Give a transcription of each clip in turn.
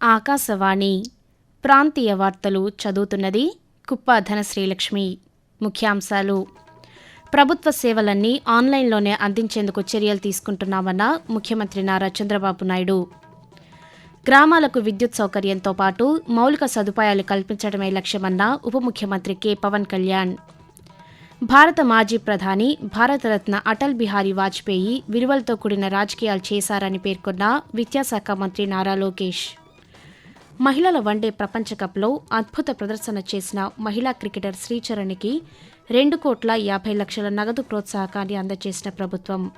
ఆకాశవాణి. ప్రాంతీయ వార్తలు చదువుతున్నది కుప్ప ధనశ్రీలక్ష్మి. ముఖ్యాంశాలు. ప్రభుత్వ సేవలన్నీ ఆన్లైన్లోనే అందించేందుకు చర్యలు తీసుకుంటున్నామన్న ముఖ్యమంత్రి నారా చంద్రబాబు నాయుడు. గ్రామాలకు విద్యుత్ సౌకర్యంతో పాటు మౌలిక సదుపాయాలు కల్పించడమే లక్ష్యమన్న ఉప ముఖ్యమంత్రి కె. పవన్ కళ్యాణ్. భారత మాజీ ప్రధాని భారతరత్న అటల్ బిహారీ వాజ్పేయి విలువలతో కూడిన రాజకీయాలు చేశారని పేర్కొన్న విద్యాశాఖ మంత్రి నారా లోకేష్. మహిళల వన్డే ప్రపంచ కప్లో అద్భుత ప్రదర్శన చేసిన మహిళా క్రికెటర్ శ్రీచరణ్కి రెండు కోట్ల యాభై లక్షల నగదు ప్రోత్సాహకాన్ని అందజేసిన ప్రభుత్వం.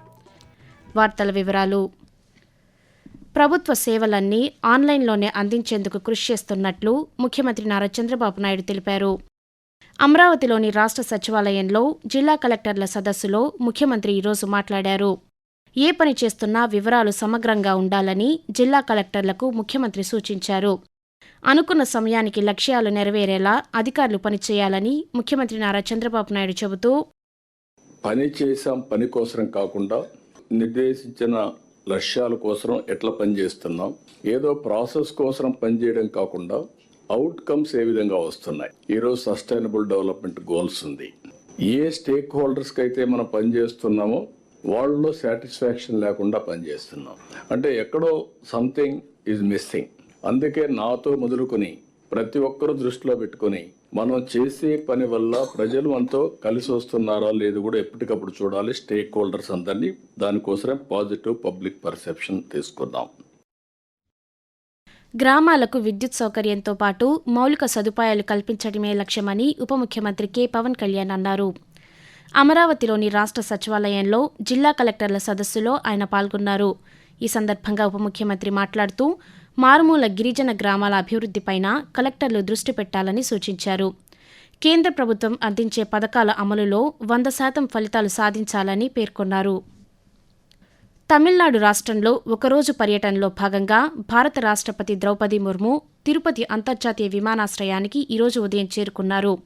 వార్తల వివరాలు. ప్రభుత్వ సేవలన్నీ ఆన్లైన్లోనే అందించేందుకు కృషి చేస్తున్నట్లు ముఖ్యమంత్రి నారా చంద్రబాబు నాయుడు తెలిపారు. అమరావతిలోని రాష్ట్ర సచివాలయంలో జిల్లా కలెక్టర్ల సదస్సులో ముఖ్యమంత్రి ఈరోజు మాట్లాడారు. ఏ పని చేస్తున్నా వివరాలు సమగ్రంగా ఉండాలని జిల్లా కలెక్టర్లకు ముఖ్యమంత్రి సూచించారు. అనుకున్న సమయానికి లక్ష్యాలు నెరవేరేలా అధికారులు పనిచేయాలని ముఖ్యమంత్రి నారా చంద్రబాబు నాయుడు చెబుతూ పని చేసాం పని కోసం కాకుండా నిర్దేశించిన లక్ష్యాల కోసం ఎట్లా పనిచేస్తున్నాం ఏదో ప్రాసెస్ కోసం పనిచేయడం కాకుండా అవుట్కమ్స్ ఏ విధంగా వస్తున్నాయి? ఈరోజు సస్టైనబుల్ డెవలప్మెంట్ గోల్స్ ఉంది. ఏ స్టేక్ హోల్డర్స్కి అయితే మనం పనిచేస్తున్నామో వాళ్ళలో సాటిస్ఫాక్షన్ లేకుండా పనిచేస్తున్నాం అంటే ఎక్కడో సంథింగ్ ఈజ్ మిస్సింగ్ అందుకే నాతో మొదలుకొని ప్రతి ఒక్కరూ దృష్టిలో పెట్టుకొని మనం చేసే పని వల్ల ప్రజలు మనతో కలిసి వస్తున్నారా లేదు కూడా ఎప్పటికప్పుడు చూడాలి. స్టేక్ హోల్డర్స్ అందరినీ దానికోసమే పాజిటివ్ పబ్లిక్ పర్సెప్షన్ తీసుకుందాం. గ్రామాలకు విద్యుత్ సౌకర్యంతో పాటు మౌలిక సదుపాయాలు కల్పించడమే లక్ష్యమని ఉప ముఖ్యమంత్రి కె. పవన్ కళ్యాణ్ అన్నారు. అమరావతిలోని రాష్ట్ర సచివాలయంలో జిల్లా కలెక్టర్ల సదస్సులో ఆయన పాల్గొన్నారు. ఈ సందర్భంగా ఉప ముఖ్యమంత్రి మాట్లాడుతూ మారుమూల గిరిజన గ్రామాల అభివృద్ధిపైన కలెక్టర్లు దృష్టి పెట్టాలని సూచించారు. కేంద్ర ప్రభుత్వం అందించే పథకాల అమలులో వంద శాతం ఫలితాలు సాధించాలని పేర్కొన్నారు. తమిళనాడు రాష్ట్రంలో ఒకరోజు పర్యటనలో భాగంగా భారత రాష్ట్రపతి ద్రౌపది ముర్ము తిరుపతి అంతర్జాతీయ విమానాశ్రయానికి ఈరోజు ఉదయం చేరుకున్నారు.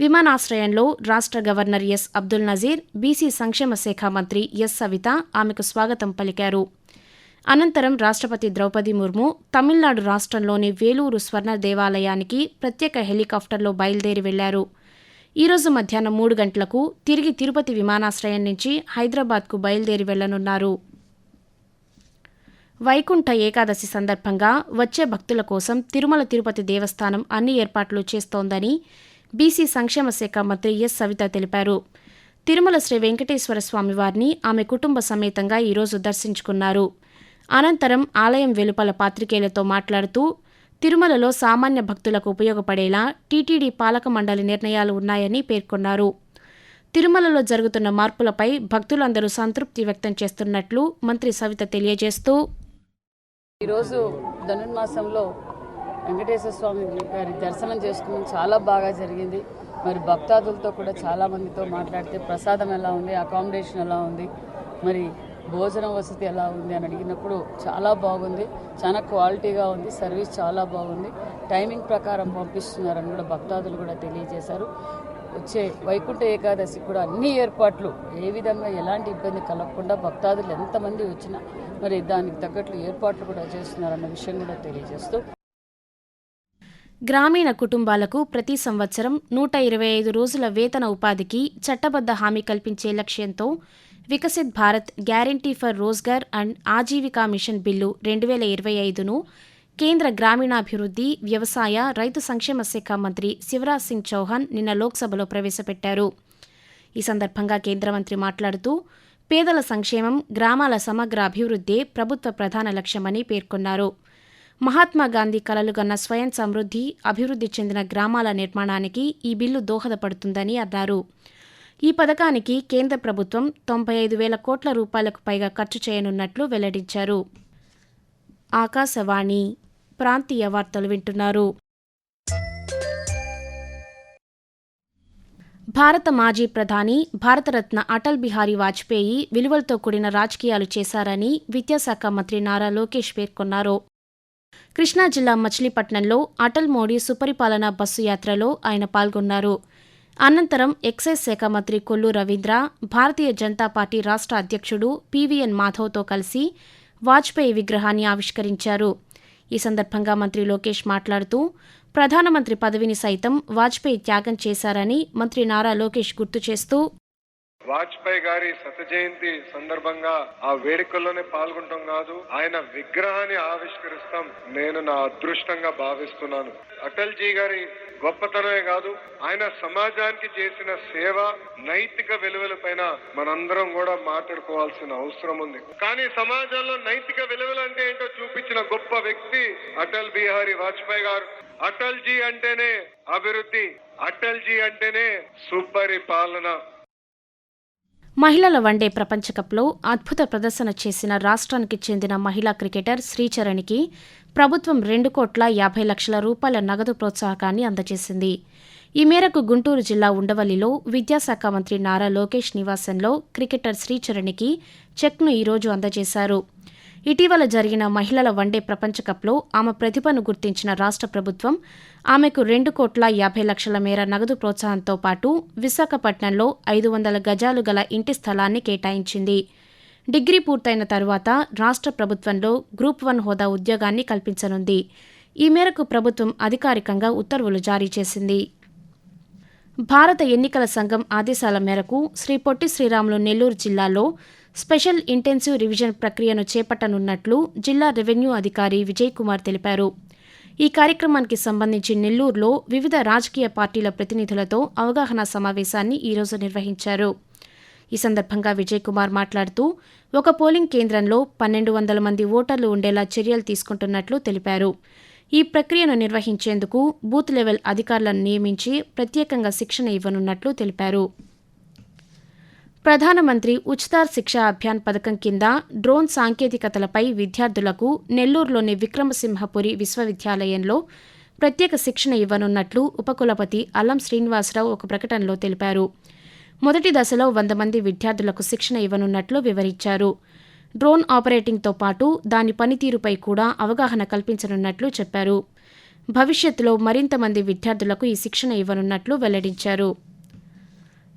విమానాశ్రయంలో రాష్ట్ర governor S Abdul Nazeer BC సంక్షేమ శాఖ మంత్రి ఎస్ సవిత ఆమెకు స్వాగతం పలికారు. అనంతరం రాష్ట్రపతి ద్రౌపది ముర్ము తమిళనాడు రాష్ట్రంలోని వేలూరు స్వర్ణ దేవాలయానికి ప్రత్యేక హెలికాప్టర్లో బయలుదేరి వెళ్ళారు. ఈరోజు మధ్యాహ్నం మూడు గంటలకు తిరిగి తిరుపతి విమానాశ్రయం నుంచి హైదరాబాద్కు బయలుదేరి వెళ్ళనున్నారు వైకుంఠ ఏకాదశి సందర్భంగా వచ్చే భక్తుల కోసం తిరుమల తిరుపతి దేవస్థానం అన్ని ఏర్పాట్లు చేస్తోందని బీసీ సంక్షేమ శాఖ మంత్రి ఎస్ సవిత తెలిపారు. తిరుమల శ్రీ వెంకటేశ్వర స్వామి వారిని ఆమె కుటుంబ సమేతంగా ఈరోజు దర్శించుకున్నారు. అనంతరం ఆలయం వెలుపల పాత్రికేయులతో మాట్లాడుతూ తిరుమలలో సామాన్య భక్తులకు ఉపయోగపడేలా టీటీడీ పాలక మండలి నిర్ణయాలు ఉన్నాయని పేర్కొన్నారు. తిరుమలలో జరుగుతున్న మార్పులపై భక్తులందరూ సంతృప్తి వ్యక్తం చేస్తున్నట్లు మంత్రి సవిత తెలియజేస్తూ ఈరోజు ధనుర్మాసంలో వెంకటేశ్వర స్వామి గారి దర్శనం చేసుకోవడం చాలా బాగా జరిగింది. మరి భక్తాదులతో కూడా చాలా మందితో మాట్లాడితే ప్రసాదం ఎలా ఉంది అకామిడేషన్ ఎలా ఉంది మరి భోజన వసతి ఎలా ఉంది అని అడిగినప్పుడు చాలా బాగుంది. చాలా క్వాలిటీగా ఉంది. సర్వీస్ చాలా బాగుంది. టైమింగ్ ప్రకారం పంపిస్తున్నారని కూడా భక్తాదులు కూడా తెలియజేశారు. వచ్చే వైకుంఠ ఏకాదశి కూడా అన్ని ఏర్పాట్లు ఏ విధంగా ఎలాంటి ఇబ్బంది కలగకుండా భక్తాదులు ఎంతమంది వచ్చినా మరి దానికి తగ్గట్లు ఏర్పాట్లు కూడా చేస్తున్నారన్న విషయం కూడా తెలియజేస్తూ గ్రామీణ కుటుంబాలకు ప్రతి సంవత్సరం నూట ఇరవై ఐదు రోజుల వేతన ఉపాధికి చట్టబద్ద హామీ కల్పించే లక్ష్యంతో Viksit Bharat guarantee for Rozgar and Ajeevika mission bill రెండు వేల ఇరవై ఐదును కేంద్ర గ్రామీణాభివృద్ధి వ్యవసాయ రైతు సంక్షేమ శాఖ మంత్రి శివరాజ్ సింగ్ చౌహాన్ నిన్న లోక్సభలో ప్రవేశపెట్టారు. ఈ సందర్భంగా కేంద్ర మంత్రి మాట్లాడుతూ పేదల సంక్షేమం గ్రామాల సమగ్ర అభివృద్ధే ప్రభుత్వ ప్రధాన లక్ష్యమని పేర్కొన్నారు. మహాత్మా గాంధీ కలలుగన్న స్వయం సమృద్ధి అభివృద్ధి చెందిన గ్రామాల నిర్మాణానికి ఈ బిల్లు దోహదపడుతుందని అన్నారు. ఈ పథకానికి కేంద్ర ప్రభుత్వం తొంభై ఐదు వేల కోట్ల రూపాయలకు పైగా ఖర్చు చేయనున్నట్లు వెల్లడించారు. ఆకాశవాణి ప్రాంతీయ వార్తలు వింటున్నారు. భారత మాజీ ప్రధాని భారతరత్న అటల్ బిహారీ వాజ్పేయి విలువలతో కూడిన రాజకీయాలు చేశారని విద్యాశాఖ మంత్రి నారా లోకేష్ పేర్కొన్నారు. కృష్ణా జిల్లా మచిలీపట్నంలో అటల్ మోడీ సుపరిపాలన బస్సు యాత్రలో ఆయన పాల్గొన్నారు. అనంతరం ఎక్సైజ్ శాఖ మంత్రి కొల్లు రవీంద్ర భారతీయ జనతా పార్టీ రాష్ట్ర అధ్యక్షుడు పీవీఎన్ మాధవ్తో కలిసి వాజ్పేయి విగ్రహాన్ని ఆవిష్కరించారు. ఈ సందర్భంగా మంత్రి లోకేష్ మాట్లాడుతూ ప్రధానమంత్రి పదవిని సైతం వాజ్పేయి త్యాగం చేశారని మంత్రి నారా లోకేష్ గుర్తు చేస్తూ వాజ్పేయి గారి శత జయంతి సందర్భంగా ఆ వేడుకల్లోనే పాల్గొంటాం కాదు ఆయన విగ్రహాన్ని ఆవిష్కరిస్తాం నేను నా అదృష్టంగా భావిస్తున్నాను. అటల్ జీ గారి గొప్పతనమే కాదు ఆయన సమాజానికి చేసిన సేవ నైతిక విలువల పైన మనందరం కూడా మాట్లాడుకోవాల్సిన అవసరం ఉంది. కానీ సమాజంలో నైతిక విలువలు అంటే ఏంటో చూపించిన గొప్ప వ్యక్తి అటల్ బిహారీ వాజ్పేయి గారు. అటల్ జీ అంటేనే అభివృద్ధి అటల్ జీ అంటేనే సుపరిపాలన. మహిళల వన్డే ప్రపంచకప్లో అద్భుత ప్రదర్శన చేసిన రాష్ట్రానికి చెందిన మహిళా క్రికెటర్ శ్రీచరణ్కి ప్రభుత్వం రెండు కోట్ల యాభై లక్షల రూపాయల నగదు ప్రోత్సాహకాన్ని అందజేసింది. ఈ మేరకు గుంటూరు జిల్లా ఉండవల్లిలో విద్యాశాఖ మంత్రి నారా లోకేష్ నివాసంలో క్రికెటర్ శ్రీచరణ్కి చెక్ను ఈరోజు అందజేశారు. ఇటీవల జరిగిన మహిళల వన్డే ప్రపంచకప్లో ఆమె ప్రతిభను గుర్తించిన రాష్ట్ర ప్రభుత్వం ఆమెకు రెండు కోట్ల యాభై లక్షల మేర నగదు ప్రోత్సాహంతో పాటు విశాఖపట్నంలో ఐదు వందల గజాలు గల ఇంటి స్థలాన్ని కేటాయించింది. డిగ్రీ పూర్తయిన తరువాత రాష్ట్ర ప్రభుత్వంలో గ్రూప్ వన్ హోదా ఉద్యోగాన్ని కల్పించనుంది. ఈ మేరకు ప్రభుత్వం అధికారికంగా ఉత్తర్వులు జారీ చేసింది. భారత ఎన్నికల సంఘం ఆదేశాల మేరకు శ్రీ పొట్టి శ్రీరాములు నెల్లూరు జిల్లాలో స్పెషల్ ఇంటెన్సివ్ రివిజన్ ప్రక్రియను చేపట్టనున్నట్లు జిల్లా రెవెన్యూ అధికారి విజయ్ కుమార్ తెలిపారు. ఈ కార్యక్రమానికి సంబంధించి నెల్లూరులో వివిధ రాజకీయ పార్టీల ప్రతినిధులతో అవగాహన సమావేశాన్ని ఈరోజు నిర్వహించారు. ఈ సందర్భంగా విజయ్ కుమార్ మాట్లాడుతూ ఒక పోలింగ్ కేంద్రంలో పన్నెండు వందల మంది ఓటర్లు ఉండేలా చర్యలు తీసుకుంటున్నట్లు తెలిపారు. ఈ ప్రక్రియను నిర్వహించేందుకు బూత్ లెవెల్ అధికారులను నియమించి ప్రత్యేకంగా శిక్షణ ఇవ్వనున్నట్లు తెలిపారు. ప్రధానమంత్రి ఉచితార్ శిక్షా అభియాన్ పథకం కింద డ్రోన్ సాంకేతికతలపై విద్యార్థులకు నెల్లూరులోని విక్రమసింహపురి విశ్వవిద్యాలయంలో ప్రత్యేక శిక్షణ ఇవ్వనున్నట్లు ఉపకులపతి అల్లం శ్రీనివాసరావు ఒక ప్రకటనలో తెలిపారు. మొదటి దశలో వంద మంది విద్యార్థులకు శిక్షణ ఇవ్వనున్నట్లు వివరించారు. డ్రోన్ ఆపరేటింగ్తో పాటు దాని పనితీరుపై కూడా అవగాహన కల్పించనున్నట్లు చెప్పారు. భవిష్యత్తులో మరింత మంది విద్యార్థులకు ఈ శిక్షణ ఇవ్వనున్నట్లు వెల్లడించారు.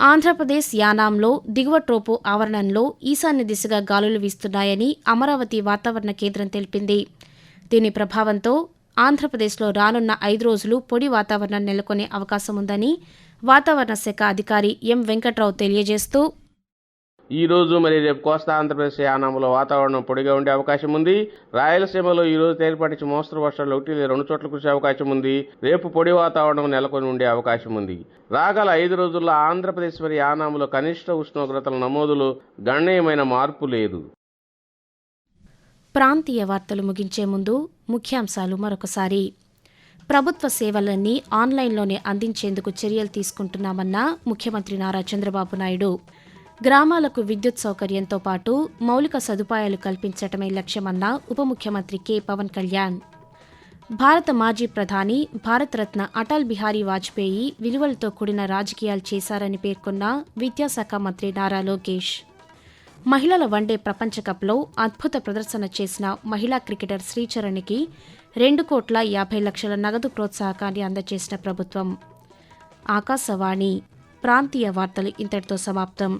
ఆంధ్రప్రదేశ్ యానాంలో దిగువ ట్రోపు ఆవరణంలో ఈశాన్య దిశగా గాలులు వీస్తున్నాయని అమరావతి వాతావరణ కేంద్రం తెలిపింది. దీని ప్రభావంతో ఆంధ్రప్రదేశ్లో రానున్న ఐదు రోజులు పొడి వాతావరణం నెలకొనే అవకాశం ఉందని వాతావరణ శాఖ అధికారి ఎం వెంకట్రావు తెలియజేస్తూ ఈ రోజు మరి రేపు కోస్తా ఆంధ్రప్రదేశ్ యానంలో వాతావరణం పొడిగా ఉండే అవకాశం ఉంది. రాయలసీమలో ఈరోజు రోజు తేలిపాటి మోస్తరు వర్షాలు ఒకటి లేదా రెండు చోట్ల కురిసే అవకాశం ఉంది. రేపు పొడి వాతావరణం నెలకొని ఉండే అవకాశం ఉంది. రాగల ఐదు రోజుల్లో ఆంధ్రప్రదేశ్ మరి యానాములో కనిష్ట ఉష్ణోగ్రతల నమోదులో గణనీయమైన మార్పు లేదు. ప్రాంతీయ వార్తలు ముగించే ముందు ముఖ్యాంశాలు మరొకసారి. ప్రభుత్వ సేవలన్నీ ఆన్లైన్లోనే అందించేందుకు చర్యలు తీసుకుంటున్నామన్న ముఖ్యమంత్రి నారా చంద్రబాబు నాయుడు. గ్రామాలకు విద్యుత్ సౌకర్యంతో పాటు మౌలిక సదుపాయాలు కల్పించటమే లక్ష్యమన్న ఉప ముఖ్యమంత్రి కె. పవన్ కళ్యాణ్. భారత మాజీ ప్రధాని భారతరత్న అటల్ బిహారీ వాజ్పేయి విలువలతో కూడిన రాజకీయాలు చేశారని పేర్కొన్న విద్యాశాఖ మంత్రి నారా లోకేష్. మహిళల వన్డే ప్రపంచకప్లో అద్భుత ప్రదర్శన చేసిన మహిళా క్రికెటర్ శ్రీచరణ్కి రెండు కోట్ల యాభై లక్షల నగదు ప్రోత్సాహకాన్ని అందజేసిన ప్రభుత్వం. ఆకాశవాణి ప్రాంతీయ వార్తలు ఇంతటితో సమాప్తం.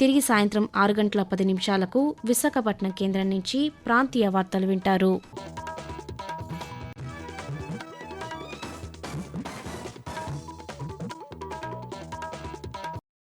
తిరిగి సాయంత్రం ఆరు గంటల పది నిమిషాలకు విశాఖపట్నం కేంద్రం నుంచి ప్రాంతీయ వార్తలు వింటారు.